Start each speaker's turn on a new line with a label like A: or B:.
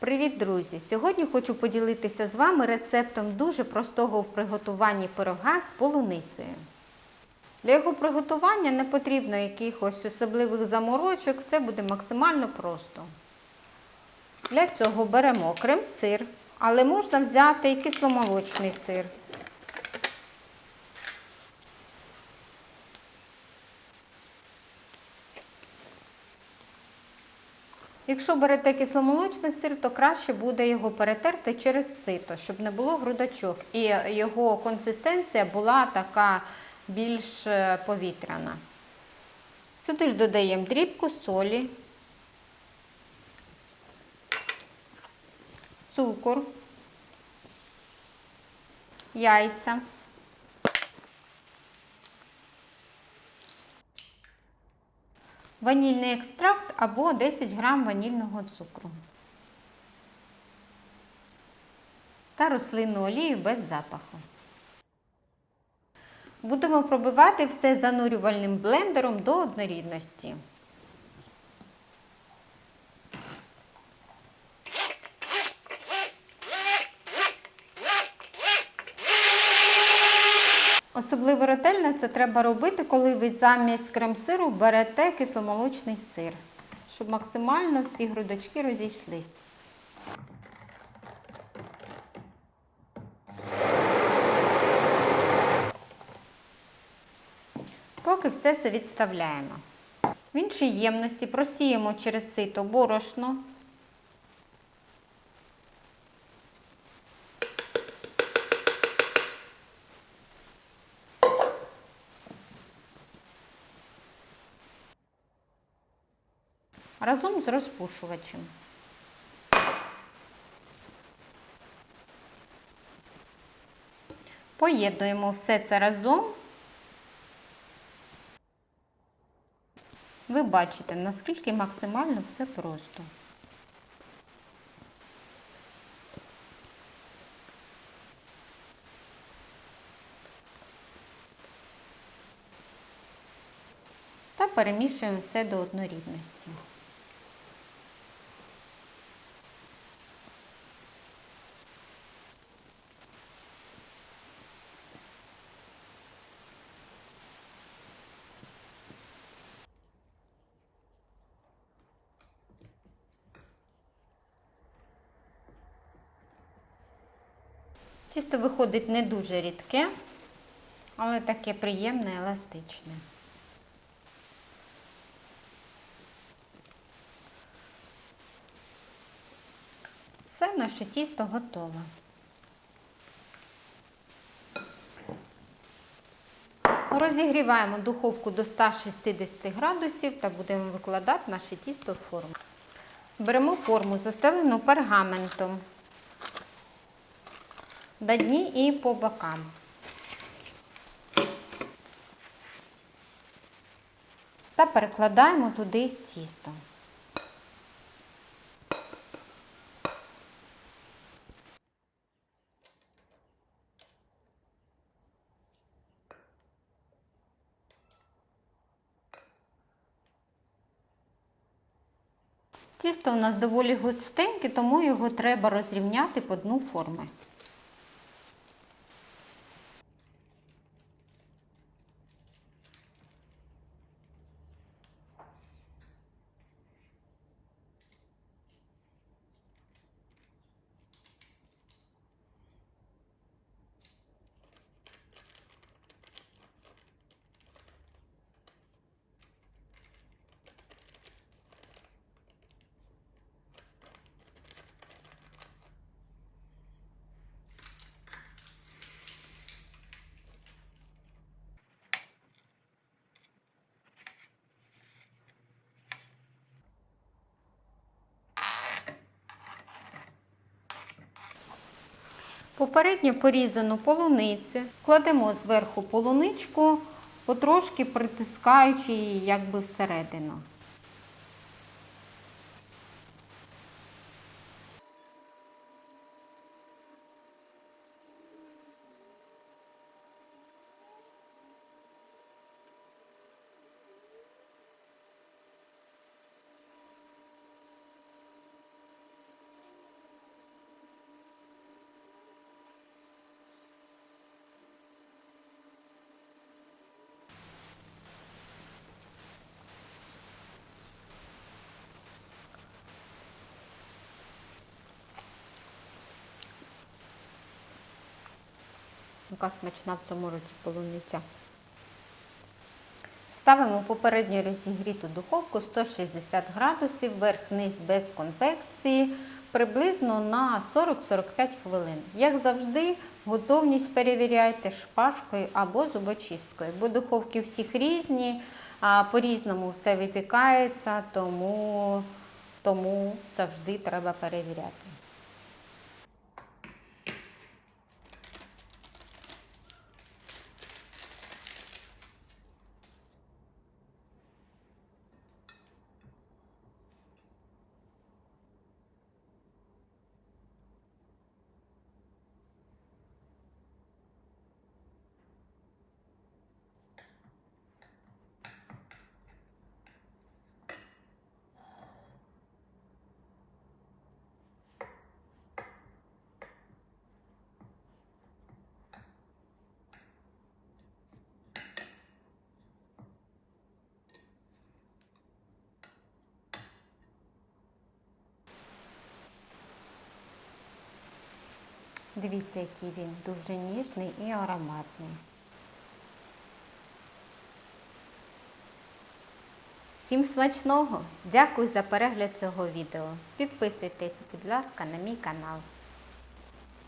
A: Привіт, друзі! Сьогодні хочу поділитися з вами рецептом дуже простого в приготуванні пирога з полуницею. Для його приготування не потрібно якихось особливих заморочок, все буде максимально просто. Для цього беремо крем-сир, але можна взяти і кисломолочний сир. Якщо берете кисломолочний сир, то краще буде його перетерти через сито, щоб не було грудочок. І його консистенція була така більш е, повітряна. Сюди ж додаємо дрібку солі, цукор, яйця. Ванільний екстракт або 10 грам ванільного цукру та рослинну олію без запаху. Будемо пробивати все занурювальним блендером до однорідності. Особливо ретельно це треба робити, коли ви замість крем-сиру берете кисломолочний сир, щоб максимально всі грудочки розійшлись. Поки все це відставляємо. В іншій ємності просіємо через сито борошно. Разом з розпушувачем. Поєднуємо все це разом. Ви бачите, наскільки максимально все просто. Та перемішуємо все до однорідності. Тісто виходить не дуже рідке, але таке приємне, еластичне. Все наше тісто готове. Розігріваємо духовку до 160 градусів та будемо викладати наше тісто в форму. Беремо форму, застелену пергаментом до дні і по бокам. Та перекладаємо туди тісто. Тісто у нас доволі густеньке, тому його треба розрівняти по дну форми. Попередньо порізану полуницю кладемо зверху полуничку, потрошки притискаючи її якби всередину. Яка смачна в цьому році полуниця. Ставимо попередньо розігріту духовку 160 градусів, верх-низ без конвекції, приблизно на 40-45 хвилин. Як завжди, готовність перевіряйте шпажкою або зубочисткою, бо духовки всіх різні, по-різному все випікається, тому, тому завжди треба перевіряти. Дивіться, який він дуже ніжний і ароматний. Всім смачного! Дякую за перегляд цього відео. Підписуйтесь, будь ласка, на мій канал.